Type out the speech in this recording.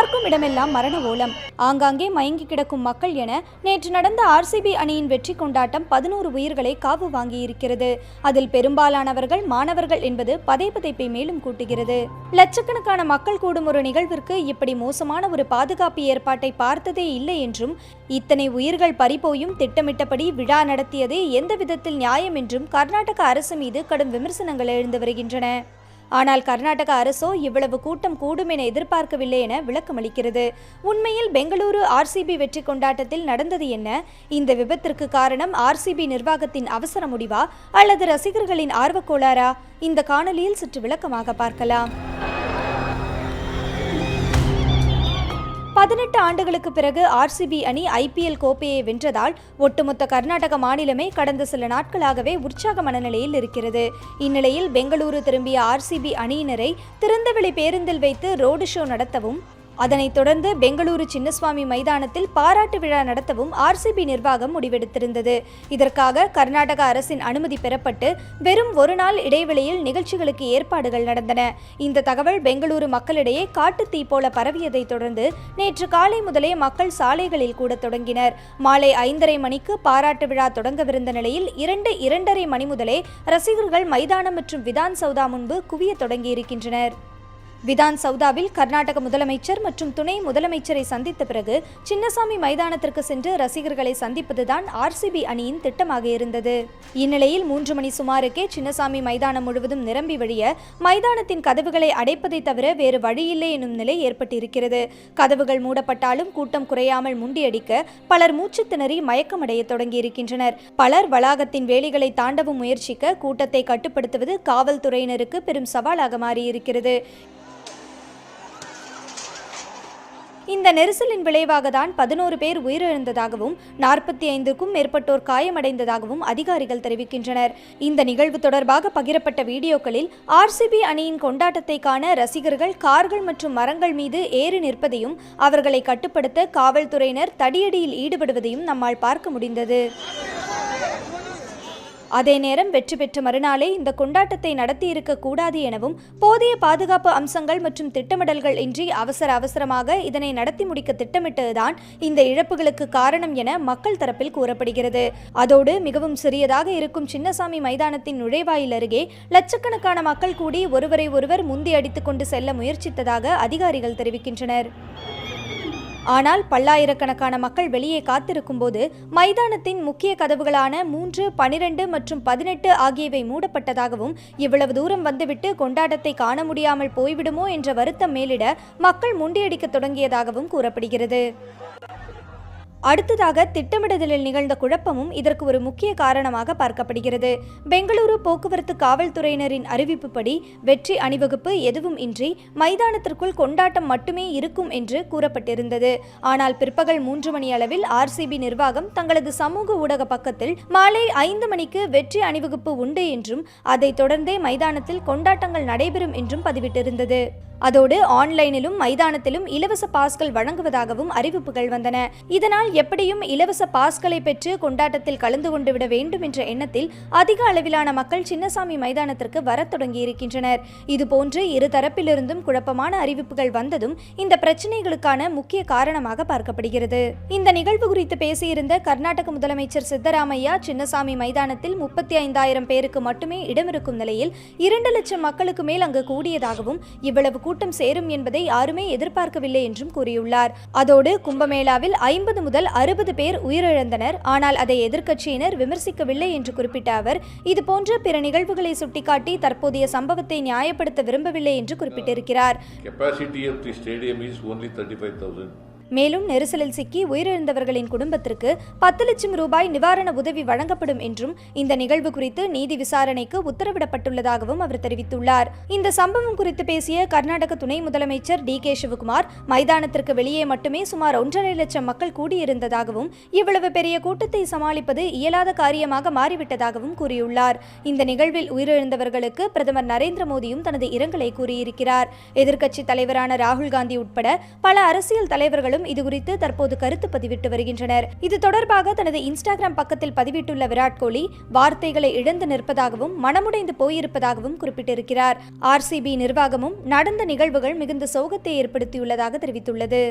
பார்க்கும் இடமெல்லாம் மரண ஓலம். ஆங்காங்கே மயங்கி கிடக்கும் மக்கள் என நேற்று நடந்த ஆர்சிபி அணியின் வெற்றி கொண்டாட்டம் பதினோரு உயிர்களை காவு வாங்கியிருக்கிறது. அதில் பெரும்பாலானவர்கள் மாணவர்கள் என்பது பதைபதைப்பை மேலும் கூட்டுகிறது. லட்சக்கணக்கான மக்கள் கூடும் ஒரு நிகழ்விற்கு இப்படி மோசமான ஒரு பாதுகாப்பு ஏற்பாட்டை பார்த்ததே இல்லை என்றும் இத்தனை உயிர்கள் பறிபோயும் திட்டமிட்டபடி விழா நடத்தியதே எந்த விதத்தில் நியாயம் என்றும் கர்நாடக அரசு மீது கடும் விமர்சனங்கள் எழுந்து வருகின்றன. ஆனால் கர்நாடக அரசோ இவ்வளவு கூட்டம் கூடும் என எதிர்பார்க்கவில்லை என விளக்கமளிக்கிறது. உண்மையில் பெங்களூரு ஆர்சிபி வெற்றி கொண்டாட்டத்தில் நடந்தது என்ன? இந்த விபத்திற்கு காரணம் ஆர்சிபி நிர்வாகத்தின் அவசர முடிவா? அல்லது ரசிகர்களின் ஆர்வக்கோளாரா இந்த காணொலியில் சற்று விளக்கமாக பார்க்கலாம். பதினெட்டு ஆண்டுகளுக்கு பிறகு ஆர்சிபி அணி ஐபிஎல் கோப்பையை வென்றதால் ஒட்டுமொத்த கர்நாடக மாநிலமே கடந்த சில நாட்களாகவே உற்சாக மனநிலையில் இருக்கிறது. இந்நிலையில் பெங்களூரு திரும்பிய ஆர்சிபி அணியினரை திறந்தவெளி பேருந்தில் வைத்து ரோடு ஷோ நடத்தவும் அதனைத் தொடர்ந்து பெங்களூரு சின்னசுவாமி மைதானத்தில் பாராட்டு விழா நடத்தவும் ஆர்சிபி நிர்வாகம் முடிவெடுத்திருந்தது. இதற்காக கர்நாடக அரசின் அனுமதி பெறப்பட்டு வெறும் ஒரு நாள் இடைவெளியில் நிகழ்ச்சிகளுக்கு ஏற்பாடுகள் நடந்தன. இந்த தகவல் பெங்களூரு மக்களிடையே காட்டு தீ போல பரவியதைத் தொடர்ந்து நேற்று காலை முதலே மக்கள் சாலைகளில் கூட தொடங்கினர். மாலை ஐந்தரை மணிக்கு பாராட்டு விழா தொடங்கவிருந்த நிலையில் இரண்டு இரண்டரை மணி முதலே ரசிகர்கள் மைதானம் மற்றும் விதான் சௌதா முன்பு குவியத் தொடங்கியிருக்கின்றனர். விதான் சௌதாவில் கர்நாடக முதலமைச்சர் மற்றும் துணை முதலமைச்சரை சந்தித்த பிறகு சின்னசாமி மைதானத்திற்கு சென்று ரசிகர்களை சந்திப்பதுதான் ஆர்சிபி அணியின் திட்டமாக இருந்தது. இந்நிலையில் மூன்று மணி சுமாருக்கே சின்னசாமி மைதானம் முழுவதும் நிரம்பி வழிய மைதானத்தின் கதவுகளை அடைப்பதை தவிர வேறு வழியில்லை எனும் நிலை ஏற்பட்டிருக்கிறது. கதவுகள் மூடப்பட்டாலும் கூட்டம் குறையாமல் முண்டியடிக்க பலர் மூச்சு திணறி மயக்கமடைய தொடங்கியிருக்கின்றனர். பலர் வளாகத்தின் வேலிகளை தாண்டவும் முயற்சிக்க கூட்டத்தை கட்டுப்படுத்துவது காவல்துறையினருக்கு பெரும் சவாலாக மாறியிருக்கிறது. இந்த நெரிசலின் விளைவாக தான் பதினோரு பேர் உயிரிழந்ததாகவும் நாற்பத்தி ஐந்துக்கும் மேற்பட்டோர் காயமடைந்ததாகவும் அதிகாரிகள் தெரிவிக்கின்றனர். இந்த நிகழ்வு தொடர்பாக பகிரப்பட்ட வீடியோக்களில் ஆர்சிபி அணியின் கொண்டாட்டத்தை காண ரசிகர்கள் கார்கள் மற்றும் மரங்கள் மீது ஏறி நிற்பதையும் அவர்களை கட்டுப்படுத்த காவல்துறையினர் தடியடியில் ஈடுபடுவதையும் நம்மால் பார்க்க முடிந்தது. அதே நேரம் வெற்றி பெற்ற மறுநாளே இந்த கொண்டாட்டத்தை நடத்தியிருக்க கூடாது எனவும் போதிய பாதுகாப்பு அம்சங்கள் மற்றும் திட்டமிடல்கள் இன்றி அவசர அவசரமாக இதனை நடத்தி முடிக்க திட்டமிட்டதுதான் இந்த இழப்புகளுக்கு காரணம் என மக்கள் தரப்பில் கூறப்படுகிறது. அதோடு மிகவும் சிறியதாக இருக்கும் சின்னசாமி மைதானத்தின் நுழைவாயில் அருகே லட்சக்கணக்கான மக்கள் கூடி ஒருவரை ஒருவர் முந்தி அடித்துக் கொண்டு செல்ல முயற்சித்ததாக அதிகாரிகள் தெரிவிக்கின்றனர். ஆனால் பல்லாயிரக்கணக்கான மக்கள் வெளியே காத்திருக்கும் போது மைதானத்தின் முக்கிய கதவுகளான மூன்று பனிரெண்டு மற்றும் பதினெட்டு ஆகியவை மூடப்பட்டதாகவும் இவ்வளவு தூரம் வந்துவிட்டு கொண்டாட்டத்தை காண முடியாமல் போய்விடுமோ என்ற வருத்தம் மேலிட மக்கள் முண்டியடிக்கத் தொடங்கியதாகவும் கூறப்படுகிறது. அடுத்ததாக திட்டமிடுதலில் நிகழ்ந்த குழப்பமும் இதற்கு ஒரு முக்கிய காரணமாக பார்க்கப்படுகிறது. பெங்களூரு போக்குவரத்து காவல்துறையினரின் அறிவிப்புப்படி வெற்றி அணிவகுப்பு எதுவும் இன்றி மைதானத்திற்குள் கொண்டாட்டம் மட்டுமே இருக்கும் என்று கூறப்பட்டிருந்தது. ஆனால் பிற்பகல் மூன்று மணி அளவில் ஆர்சிபி நிர்வாகம் தங்களது சமூக ஊடக பக்கத்தில் மாலை ஐந்து மணிக்கு வெற்றி அணிவகுப்பு உண்டு என்றும் அதைத் தொடர்ந்தே மைதானத்தில் கொண்டாட்டங்கள் நடைபெறும் என்றும் பதிவிட்டிருந்தது. அதோடு ஆன்லைனிலும் மைதானத்திலும் இலவச பாஸ்கள் வழங்குவதாகவும் அறிவிப்புகள் வந்தன. இதனால் எப்படியும் இலவச பாஸ்களை பெற்று கொண்டாட்டத்தில் கலந்து கொண்டு விட வேண்டும் என்ற எண்ணத்தில் அதிக அளவிலான மக்கள் சின்னசாமி மைதானத்திற்கு வரத் தொடங்கியிருக்கின்றனர். இதுபோன்று இரு தரப்பிலிருந்தும் குழப்பமான அறிவிப்புகள் வந்ததும் இந்த பிரச்சினைகளுக்கான முக்கிய காரணமாக பார்க்கப்படுகிறது. இந்த நிகழ்வு குறித்து பேசியிருந்த கர்நாடக முதலமைச்சர் சித்தராமையா சின்னசாமி மைதானத்தில் முப்பத்தி ஐந்தாயிரம் பேருக்கு மட்டுமே இடமிருக்கும் நிலையில் இரண்டு லட்சம் மக்களுக்கு மேல் அங்கு கூடியதாகவும் இவ்வளவு கூட்டம் சேரும் என்பதை யாருமே எதிர்பார்க்கவில்லை என்றும் கூறியுள்ளார். அதோடு கும்பமேளாவில் ஐம்பது முதல் அறுபது பேர் உயிரிழந்தனர். ஆனால் அதை எதிர்க்கட்சியினர் விமர்சிக்கவில்லை என்று குறிப்பிட்ட அவர் இதுபோன்ற பிற நிகழ்வுகளை சுட்டிக்காட்டி தற்போதைய சம்பவத்தை நியாயப்படுத்த விரும்பவில்லை என்று குறிப்பிட்டிருக்கிறார். மேலும் நெரிசலில் சிக்கி உயிரிழந்தவர்களின் குடும்பத்திற்கு பத்து லட்சம் ரூபாய் நிவாரண உதவி வழங்கப்படும் என்றும் இந்த நிகழ்வு குறித்து நீதி விசாரணைக்கு உத்தரவிடப்பட்டுள்ளதாகவும் அவர் தெரிவித்துள்ளார். இந்த சம்பவம் குறித்து பேசிய கர்நாடக துணை முதலமைச்சர் டி கே சிவகுமார் மைதானத்திற்கு வெளியே மட்டுமே சுமார் ஒன்றரை லட்சம் மக்கள் கூடியிருந்ததாகவும் இவ்வளவு பெரிய கூட்டத்தை சமாளிப்பது இயலாத காரியமாக மாறிவிட்டதாகவும் கூறியுள்ளார். இந்த நிகழ்வில் உயிரிழந்தவர்களுக்கு பிரதமர் நரேந்திர மோடியும் தனது இரங்கலை கூறியிருக்கிறார். எதிர்க்கட்சி தலைவரான ராகுல் காந்தி உட்பட பல அரசியல் தலைவர்களும் பலரும் இதுகுறித்து தற்போது கருத்து பதிவிட்டு வருகின்றனர். இது தொடர்பாக தனது இன்ஸ்டாகிராம் பக்கத்தில் பதிவிட்டுள்ள விராட் கோலி வார்த்தைகளை இழந்து நிற்பதாகவும் மனமுடைந்து போயிருப்பதாகவும் குறிப்பிட்டிருக்கிறார். ஆர்சிபி நிர்வாகமும் நடந்த நிகழ்வுகள் மிகுந்த சோகத்தை ஏற்படுத்தியுள்ளதாக தெரிவித்துள்ளது.